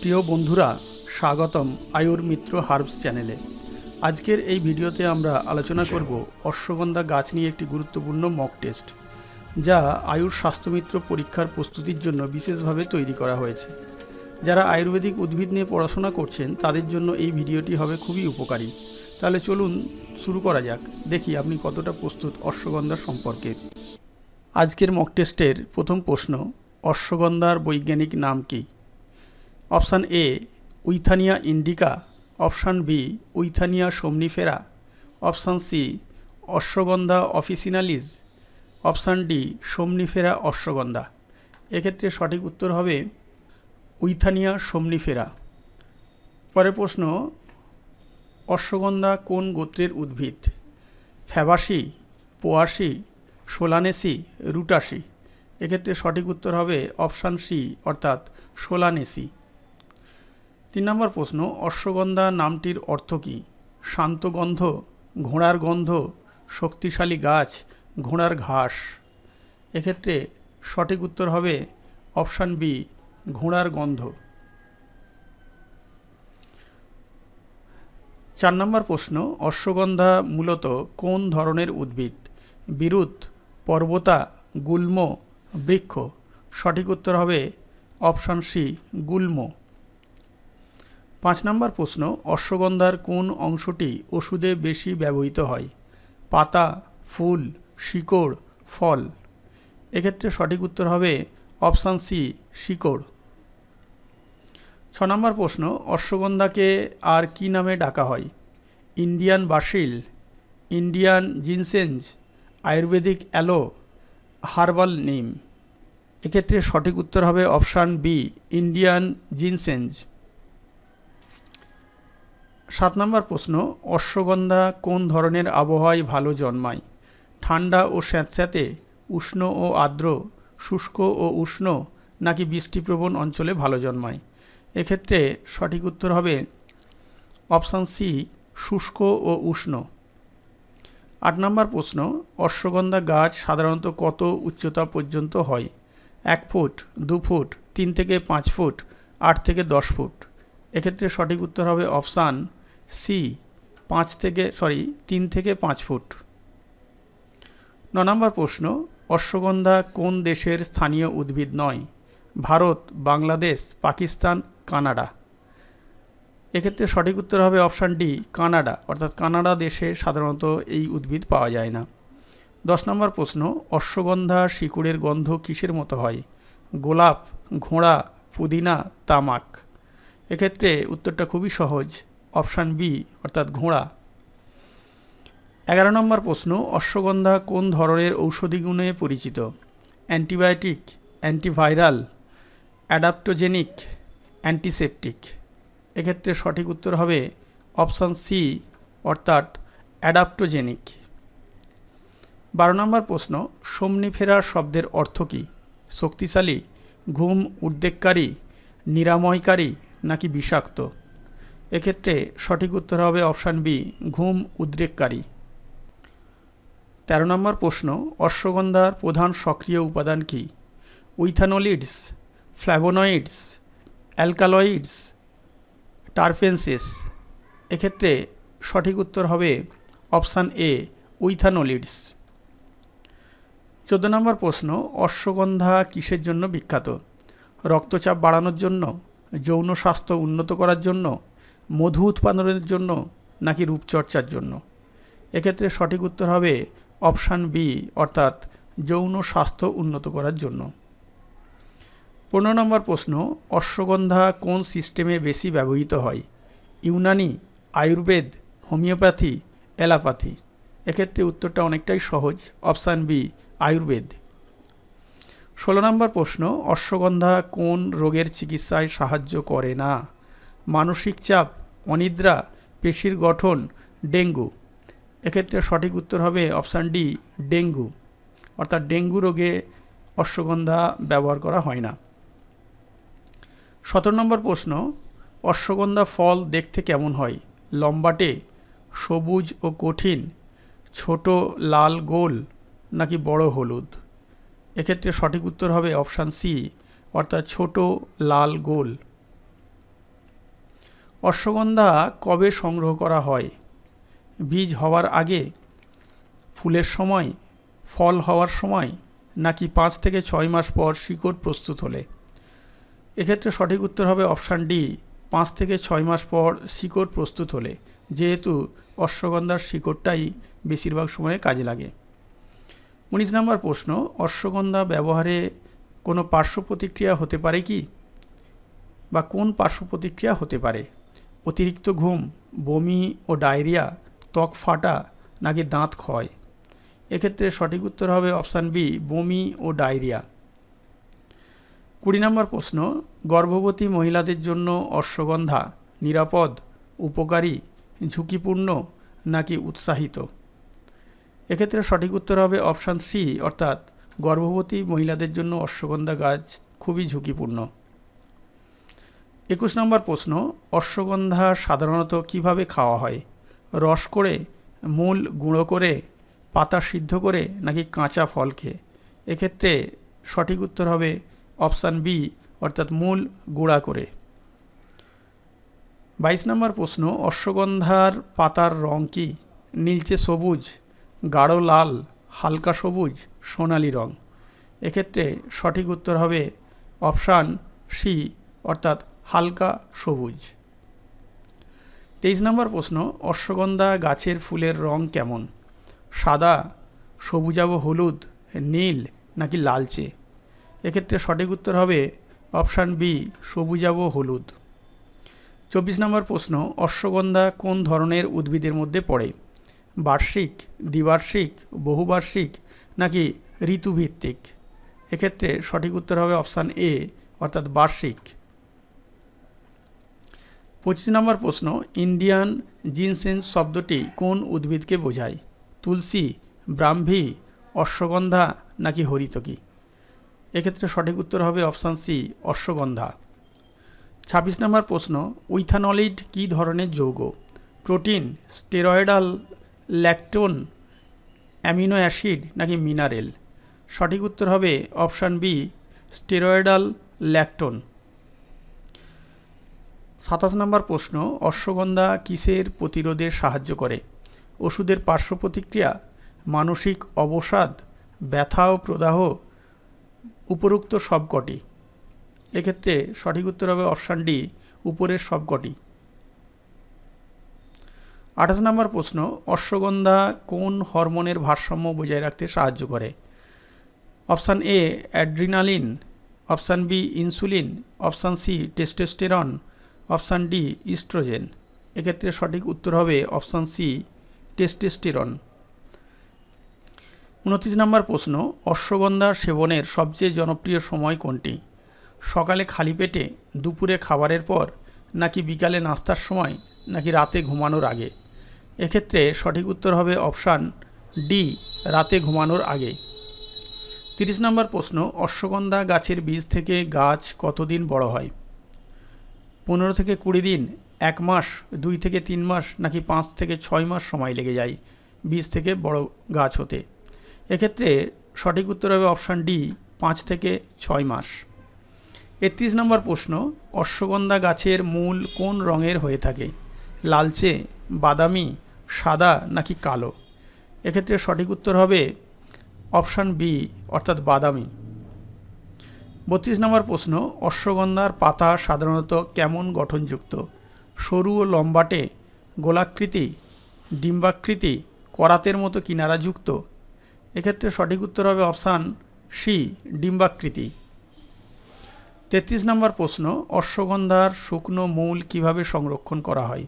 প্রিয় বন্ধুরা স্বাগতম আয়ুর মিত্র হার্বস চ্যানেলে। আজকের এই ভিডিওতে আমরা আলোচনা করব অশ্বগন্ধা গাছ নিয়ে একটি গুরুত্বপূর্ণ মক টেস্ট যা আয়ুর স্বাস্থ্যমিত্র পরীক্ষার প্রস্তুতির জন্য বিশেষভাবে তৈরি করা হয়েছে। যারা আয়ুর্বেদিক উদ্ভিদ নিয়ে পড়াশোনা করছেন তাদের জন্য এই ভিডিওটি হবে খুবই উপকারী। তাহলে চলুন শুরু করা যাক। দেখি আপনি কতটা প্রস্তুত অশ্বগন্ধা সম্পর্কে। আজকের মক টেস্টের প্রথম প্রশ্ন অশ্বগন্ধার বৈজ্ঞানিক নাম কী? Option A, Withania indica. Option B, Withania somnifera option C, ashwagandha officinalis option D somnifera ashwagandha. এক্ষেত্রে সঠিক উত্তর হবে উইথানিয়া সোমনিফেরা পরের প্রশ্ন, অশ্বগন্ধা কোন গোত্রের উদ্ভিদ? Fabaceae Poaceae Solanaceae, Rutaceae. এক্ষেত্রে সঠিক উত্তর হবে অপশান সি, অর্থাৎ সোলানেসি। তিন নম্বর প্রশ্ন, অশ্বগন্ধা নামটির অর্থ কী? শান্ত গন্ধ, ঘোড়ার গন্ধ, শক্তিশালী গাছ, ঘোড়ার ঘাস। এক্ষেত্রে সঠিক উত্তর হবে অপশান বি, ঘোড়ার গন্ধ। চার নম্বর প্রশ্ন, অশ্বগন্ধা মূলত কোন ধরনের উদ্ভিদ? বিরুৎ, পর্বতা, গুল্ম, বৃক্ষ? সঠিক উত্তর হবে অপশান সি, গুল্ম। পাঁচ নম্বর প্রশ্ন, অশ্বগন্ধার কোন অংশটি ওষুধে বেশি ব্যবহৃত হয়? পাতা, ফুল, শিকড়, ফল। এক্ষেত্রে সঠিক উত্তর হবে অপশান সি, শিকড়। ছ নম্বর প্রশ্ন, অশ্বগন্ধাকে আর কি নামে ডাকা হয়? Indian basil Indian ginseng, Ayurvedic aloe, herbal neem. এক্ষেত্রে সঠিক উত্তর হবে অপশান বি, ইন্ডিয়ান জিনসেঞ্জ। সাত নম্বর প্রশ্ন, অশ্বগন্ধা কোন ধরনের আবহাওয়ায় ভালো জন্মায়? ঠান্ডা ও স্যাঁতস্যাঁতে, উষ্ণ ও আর্দ্র, শুষ্ক ও উষ্ণ, নাকি বৃষ্টিপ্রবণ অঞ্চলে ভালো জন্মায়? এক্ষেত্রে সঠিক উত্তর হবে অপশান সি, শুষ্ক ও উষ্ণ। আট নম্বর প্রশ্ন, অশ্বগন্ধা গাছ সাধারণত কত উচ্চতা পর্যন্ত হয়? এক ফুট, দু ফুট, তিন থেকে পাঁচ ফুট, আট থেকে দশ ফুট। এক্ষেত্রে সঠিক উত্তর হবে অপশান সি পাঁচ থেকে সরি তিন থেকে পাঁচ ফুট। ন নম্বর প্রশ্ন, অশ্বগন্ধা কোন দেশের স্থানীয় উদ্ভিদ নয়? ভারত, বাংলাদেশ, পাকিস্তান, কানাডা। এক্ষেত্রে সঠিক উত্তর হবে অপশান ডি, কানাডা। অর্থাৎ কানাডা দেশে সাধারণত এই উদ্ভিদ পাওয়া যায় না। দশ নম্বর প্রশ্ন, অশ্বগন্ধা শিকড়ের গন্ধ কিসের মতো হয়? গোলাপ, ঘোড়া, পুদিনা, তামাক। এক্ষেত্রে উত্তরটা খুবই সহজ। অপশান বি, অর্থাৎ ঘোড়া। এগারো নম্বর প্রশ্ন, অশ্বগন্ধা কোন ধরনের ঔষধি গুণে পরিচিত? Antibiotic, antiviral, adaptogenic, antiseptic. এক্ষেত্রে সঠিক উত্তর হবে অপশান সি, অর্থাৎ অ্যাডাপ্টোজেনিক। বারো নম্বর প্রশ্ন সোমনিফেরার শব্দের অর্থ কী? শক্তিশালী, ঘুম উদ্বেগকারী, নিরাময়কারী নাকি বিষাক্ত? এক্ষেত্রে সঠিক উত্তর হবে অপশান বি, ঘুম উদ্রেককারী। তেরো নম্বর প্রশ্ন, অশ্বগন্ধার প্রধান সক্রিয় উপাদান কী? উইথানোলিডস, ফ্ল্যাভোনয়েডস, অ্যালকালয়েডস টারফেন্সিস এক্ষেত্রে সঠিক উত্তর হবে অপশান এ, উইথানোলিডস। চোদ্দ নম্বর প্রশ্ন, অশ্বগন্ধা কিসের জন্য বিখ্যাত? রক্তচাপ বাড়ানোর জন্য, যৌন স্বাস্থ্য উন্নত করার জন্য মধু উৎপাদনের জন্য নাকি রূপচর্চার জন্য? এক্ষেত্রে সঠিক উত্তর হবে অপশান বি, অর্থাৎ যৌন স্বাস্থ্য উন্নত করার জন্য। পনেরো নম্বর প্রশ্ন, অশ্বগন্ধা কোন সিস্টেমে বেশি ব্যবহৃত হয়? Unani, Ayurveda, homeopathy, allopathy? এক্ষেত্রে উত্তরটা অনেকটাই সহজ, অপশান বি, আয়ুর্বেদ। ষোলো নম্বর প্রশ্ন, অশ্বগন্ধা কোন রোগের চিকিৎসায় সাহায্য করে না? মানসিক চাপ, অনিদ্রা, পেশির গঠন, ডেঙ্গু। এক্ষেত্রে সঠিক উত্তর হবে অপশান ডি, ডেঙ্গু। অর্থাৎ ডেঙ্গু রোগে অশ্বগন্ধা ব্যবহার করা হয় না। সতেরো নম্বর প্রশ্ন, অশ্বগন্ধা ফল দেখতে কেমন হয়? লম্বাটে, সবুজ ও কঠিন, ছোট লাল গোল, নাকি বড় হলুদ? এক্ষেত্রে সঠিক উত্তর হবে অপশান সি, অর্থাৎ ছোট লাল গোল। অশ্বগন্ধা কবে সংগ্রহ করা হয়? বীজ হওয়ার আগে? ফুলের সময়? ফল হওয়ার সময়? নাকি পাঁচ থেকে ছয় মাস পর শিকড় প্রস্তুত হলে? এক্ষেত্রে সঠিক উত্তর হবে অপশান ডি, পাঁচ থেকে ছয় মাস পর শিকড় প্রস্তুত হলে, যেহেতু অশ্বগন্ধার শিকড়টাই বেশিরভাগ সময়ে কাজে লাগে। উনিশ নম্বর প্রশ্ন, অশ্বগন্ধা ব্যবহারে কোনো পার্শ্ব প্রতিক্রিয়া হতে পারে কি? বা কোন পার্শ্ব প্রতিক্রিয়া হতে পারে? অতিরিক্ত ঘুম, বমি ও ডায়রিয়া, ত্বক ফাটা নাকি দাঁত ক্ষয়? এক্ষেত্রে সঠিক উত্তর হবে অপশান বি, বমি ও ডায়রিয়া। কুড়ি নম্বর প্রশ্ন, গর্ভবতী মহিলাদের জন্য অশ্বগন্ধা নিরাপদ, উপকারী, ঝুঁকিপূর্ণ নাকি উৎসাহিত? এক্ষেত্রে সঠিক উত্তর হবে অপশান সি, অর্থাৎ গর্ভবতী মহিলাদের জন্য অশ্বগন্ধা গাছ খুবই ঝুঁকিপূর্ণ। একুশ নম্বর প্রশ্ন, অশ্বগন্ধা সাধারণত কীভাবে খাওয়া হয়? রস করে, মূল গুঁড়ো করে, পাতা সিদ্ধ করে, নাকি কাঁচা ফল খেয়ে? এক্ষেত্রে সঠিক উত্তর হবে অপশান বি, অর্থাৎ মূল গুঁড়া করে। বাইশ নম্বর প্রশ্ন, অশ্বগন্ধার পাতার রং কি? নীলচে সবুজ, গাঢ় লাল, হালকা সবুজ, সোনালি রং। এক্ষেত্রে সঠিক উত্তর হবে অপশান সি, অর্থাৎ হালকা সবুজ। তেইশ নম্বর প্রশ্ন, অশ্বগন্ধা গাছের ফুলের রং কেমন? সাদা সবুজাব হলুদ, নীল নাকি লালচে? এক্ষেত্রে সঠিক উত্তর হবে অপশান বি সবুজাব হলুদ। চব্বিশ নম্বর প্রশ্ন, অশ্বগন্ধা কোন ধরনের উদ্ভিদের মধ্যে পড়ে? বার্ষিক, দ্বিবার্ষিক, বহুবার্ষিক নাকি ঋতুভিত্তিক? এক্ষেত্রে সঠিক উত্তর হবে অপশান এ, অর্থাৎ বার্ষিক। পঁচিশ নম্বর প্রশ্ন, ইন্ডিয়ান জিনসেন শব্দটি কোন উদ্ভিদকে বোঝায়? তুলসী, ব্রাহ্মী, অশ্বগন্ধা নাকি হরিতকি? এক্ষেত্রে সঠিক উত্তর হবে অপশান সি, অশ্বগন্ধা। ছাব্বিশ নম্বর প্রশ্ন উইথানলিড কী ধরনের যৌগ? Protein, steroidal, lactone, amino acid নাকি মিনারেল? সঠিক উত্তর হবে অপশান বি, স্টেরয়েডাল, ল্যাকটোন। সাতাশ নম্বর প্রশ্ন, অশ্বগন্ধা কিসের প্রতিরোধে সাহায্য করে? ওষুধের পার্শ্ব প্রতিক্রিয়া, মানসিক অবসাদ, ব্যথা ও প্রদাহ, উপরোক্ত সবকটি এক্ষেত্রে সঠিক উত্তর হবে অপশান ডি, উপরের সবকটি আঠাশ নম্বর প্রশ্ন, অশ্বগন্ধা কোন হরমোনের ভারসাম্য বজায় রাখতে সাহায্য করে? Option A, adrenaline, option B, insulin, option C, testosterone option D, oestrogen. এক্ষেত্রে সঠিক উত্তর হবে অপশান সি, টেস্টেস্টিরন। উনত্রিশ নম্বর প্রশ্ন অশ্বগন্ধা সেবনের সবচেয়ে জনপ্রিয় সময় কোনটি? সকালে খালি পেটে, দুপুরে খাবারের পর, নাকি বিকালে নাস্তার সময়, নাকি রাতে ঘুমানোর আগে? এক্ষেত্রে সঠিক উত্তর হবে অপশান ডি, রাতে ঘুমানোর আগে। তিরিশ নম্বর প্রশ্ন, অশ্বগন্ধা গাছের বীজ থেকে গাছ কতদিন বড় হয়? পনেরো থেকে কুড়ি দিন, এক মাস, দুই থেকে তিন মাস, নাকি পাঁচ থেকে ছয় মাস সময় লেগে যায় বীজ থেকে বড় গাছ হতে। এক্ষেত্রে সঠিক উত্তর হবে অপশান ডি, পাঁচ থেকে ছয় মাস। একত্রিশ নম্বর প্রশ্ন, অশ্বগন্ধা গাছের মূল কোন রঙের হয়ে থাকে? লালচে, বাদামি, সাদা, নাকি কালো? এক্ষেত্রে সঠিক উত্তর হবে অপশান বি, অর্থাৎ বাদামি। বত্রিশ নম্বর প্রশ্ন, অশ্বগন্ধার পাতা সাধারণত কেমন গঠনযুক্ত? সরু ও লম্বাটে, গোলাকৃতি, ডিম্বাকৃতি, করাতের মতো কিনারাযুক্ত এক্ষেত্রে সঠিক উত্তর হবে অপশান সি, ডিম্বাকৃতি। তেত্রিশ নম্বর প্রশ্ন, অশ্বগন্ধার শুকনো মূল কীভাবে সংরক্ষণ করা হয়?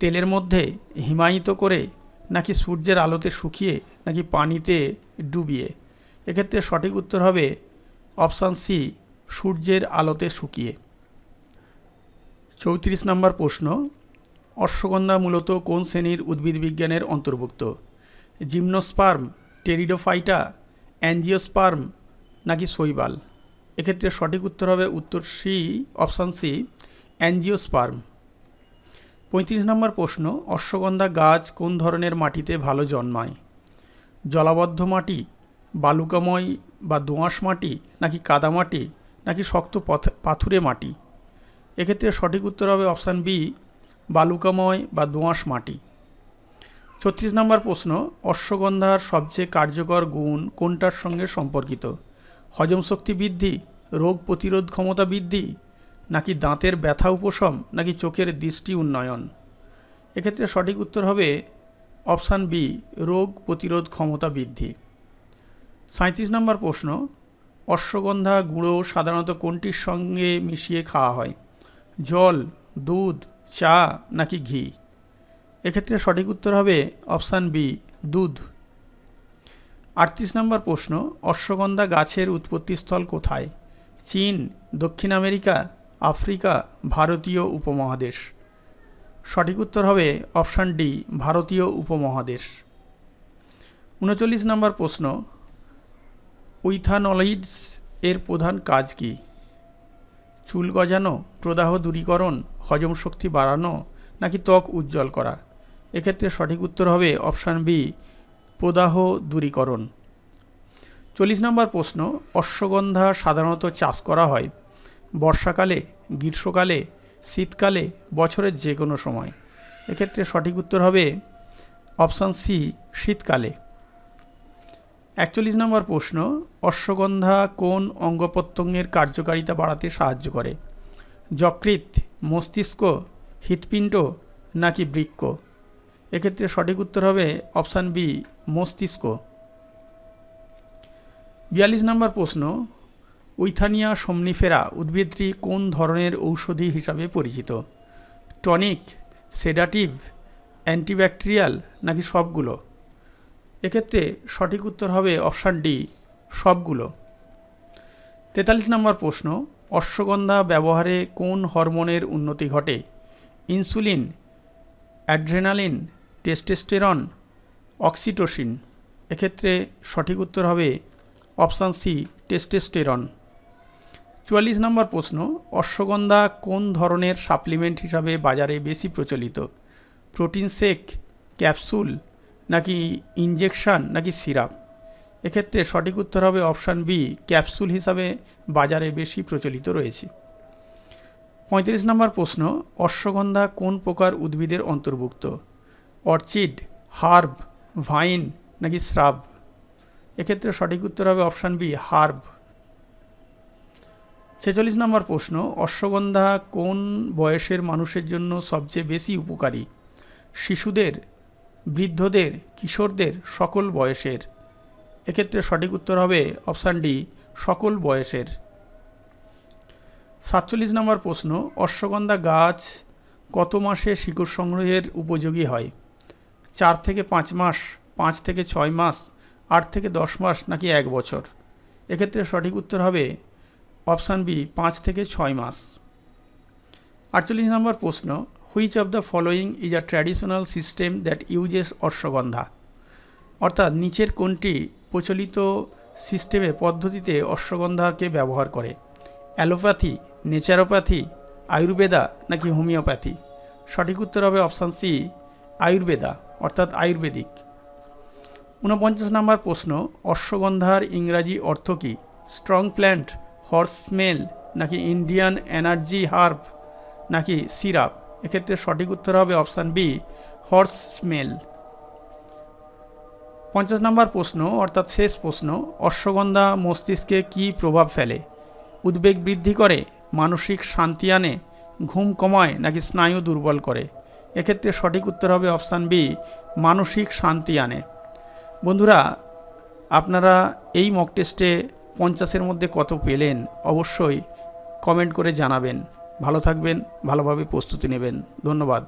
তেলের মধ্যে হিমায়িত করে নাকি সূর্যের আলোতে শুকিয়ে নাকি পানিতে ডুবিয়ে? এক্ষেত্রে সঠিক উত্তর হবে অপশান সি, সূর্যের আলোতে শুকিয়ে। চৌত্রিশ নম্বর প্রশ্ন, অশ্বগন্ধা মূলত কোন শ্রেণির উদ্ভিদ বিজ্ঞানের অন্তর্ভুক্ত? জিমনোস্পার্ম, টেরিডোফাইটা, অ্যাঞ্জিওস্পার্ম নাকি শৈবাল? এক্ষেত্রে সঠিক উত্তর হবে উত্তর সি, অপশান সি, অ্যাঞ্জিওস্পার্ম। পঁয়ত্রিশ নম্বর প্রশ্ন, অশ্বগন্ধা গাছ কোন ধরনের মাটিতে ভালো জন্মায়? জলাবদ্ধ মাটি, বালুকাময় বা দোঁয়াশ মাটি, নাকি কাদামাটি নাকি শক্ত পাথুরে মাটি? এক্ষেত্রে সঠিক উত্তর হবে অপশান বি, বালুকাময় বা দোঁয়াশ মাটি। ছত্রিশ নম্বর প্রশ্ন, অশ্বগন্ধার সবচেয়ে কার্যকর গুণ কোনটার সঙ্গে সম্পর্কিত? হজম শক্তি বৃদ্ধি, রোগ প্রতিরোধ ক্ষমতা বৃদ্ধি, নাকি দাঁতের ব্যথা উপশম, নাকি চোখের দৃষ্টি উন্নয়ন? এক্ষেত্রে সঠিক উত্তর হবে অপশান বি, রোগ প্রতিরোধ ক্ষমতা বৃদ্ধি। সাঁত্রিশ নম্বর প্রশ্ন, অশ্বগন্ধা, গুঁড়ো সাধারণত কোনটির সঙ্গে মিশিয়ে খাওয়া হয়? জল, দুধ, চা নাকি ঘি? এক্ষেত্রে সঠিক উত্তর হবে অপশান বি, দুধ। আটত্রিশ নম্বর প্রশ্ন, অশ্বগন্ধা গাছের উৎপত্তিস্থল কোথায়? চীন, দক্ষিণ আমেরিকা, আফ্রিকা, ভারতীয় উপমহাদেশ। সঠিক উত্তর হবে অপশান ডি, ভারতীয় উপমহাদেশ। উনচল্লিশ নম্বর প্রশ্ন উইথানলিডস এর প্রধান কাজ কি? চুল গজানো, প্রদাহ দূরীকরণ, হজম শক্তি বাড়ানো, নাকি ত্বক উজ্জ্বল করা? এক্ষেত্রে সঠিক উত্তর হবে অপশান বি, প্রদাহ দূরীকরণ। চল্লিশ নম্বর প্রশ্ন, অশ্বগন্ধা সাধারণত চাষ করা হয় বর্ষাকালে, গ্রীষ্মকালে, শীতকালে, বছরের যে কোনো সময়। এক্ষেত্রে সঠিক উত্তর হবে অপশান সি, শীতকালে। একচল্লিশ নম্বর প্রশ্ন, অশ্বগন্ধা কোন অঙ্গ প্রত্যঙ্গের কার্যকারিতা বাড়াতে সাহায্য করে? যকৃৎ, মস্তিষ্ক, হৃৎপিণ্ড নাকি বৃক্ক? এক্ষেত্রে সঠিক উত্তর হবে অপশান বি, মস্তিষ্ক। বিয়াল্লিশ নম্বর প্রশ্ন, উইথানিয়া সমনিফেরা উদ্ভিদটি কোন ধরনের ঔষধি হিসাবে পরিচিত? টনিক, সেডাটিভ, অ্যান্টিব্যাকটেরিয়াল নাকি সবগুলো? এক্ষেত্রে সঠিক উত্তর হবে অপশান ডি, সবগুলো। তেতাল্লিশ নম্বর প্রশ্ন, অশ্বগন্ধা ব্যবহারে কোন হরমোনের উন্নতি ঘটে? Insulin, adrenaline, testosterone, oxytocin. এক্ষেত্রে সঠিক উত্তর হবে অপশান সি, টেস্টেস্টেরন। চুয়াল্লিশ নম্বর প্রশ্ন, অশ্বগন্ধা কোন ধরনের সাপ্লিমেন্ট হিসাবে বাজারে বেশি প্রচলিত? প্রোটিন শেক, ক্যাপসুল নাকি ইনজেকশন নাকি সিরাপ? এক্ষেত্রে সঠিক উত্তর হবে অপশান বি, ক্যাপসুল হিসাবে বাজারে বেশি প্রচলিত রয়েছে। পঁয়ত্রিশ নম্বর প্রশ্ন, অশ্বগন্ধা কোন প্রকার উদ্ভিদের অন্তর্ভুক্ত? অর্চিড, হার্ব, ভাইন নাকি শ্রাব এক্ষেত্রে সঠিক উত্তর হবে অপশান বি, হার্ব। ছেচল্লিশ নম্বর প্রশ্ন, অশ্বগন্ধা কোন বয়সের মানুষের জন্য সবচেয়ে বেশি উপকারী? শিশুদের বৃদ্ধদের, কিশোরদের সকল বয়সের। এক্ষেত্রে সঠিক উত্তর হবে অপশান ডি, সকল বয়সের। সাতচল্লিশ নম্বর প্রশ্ন, অশ্বগন্ধা গাছ কত মাসে শিকড় সংগ্রহের উপযোগী হয়? চার থেকে পাঁচ মাস, পাঁচ থেকে ছয় মাস, আট থেকে দশ মাস, নাকি এক বছর? এক্ষেত্রে সঠিক উত্তর হবে অপশান বি, পাঁচ থেকে ছয় মাস। আটচল্লিশ নম্বর প্রশ্ন which of the following is a traditional system that uses ashwagandha? অর্থাৎ নিচের কোনটি প্রচলিত সিস্টেমে পদ্ধতিতে অশ্বগন্ধাকে ব্যবহার করে? অ্যালোপ্যাথি, নেচারোপ্যাথি, আয়ুর্বেদা নাকি হোমিওপ্যাথি? সঠিক উত্তর হবে অপশান সি, আয়ুর্বেদা, অর্থাৎ আয়ুর্বেদিক। ঊনপঞ্চাশ নম্বর প্রশ্ন, অশ্বগন্ধার ইংরাজি অর্থ কী? স্ট্রং প্ল্যান্ট, হর্স স্মেল, নাকি ইন্ডিয়ান এনার্জি হার্ব নাকি সিরাপ? এক্ষেত্রে সঠিক উত্তর হবে অপশান বি হর্স স্মেল পঞ্চাশ নম্বর প্রশ্ন, অর্থাৎ শেষ প্রশ্ন, অশ্বগন্ধা মস্তিষ্কে কী প্রভাব ফেলে? উদ্বেগ বৃদ্ধি করে, মানসিক শান্তি আনে, ঘুম কমায়, নাকি স্নায়ু দুর্বল করে? এক্ষেত্রে সঠিক উত্তর হবে অপশান বি, মানসিক শান্তি আনে। বন্ধুরা, আপনারা এই মক টেস্টে পঞ্চাশের মধ্যে কত পেলেন? অবশ্যই কমেন্ট করে জানাবেন। ভালো থাকবেন ভালোভাবে প্রস্তুতি নেবেন। ধন্যবাদ।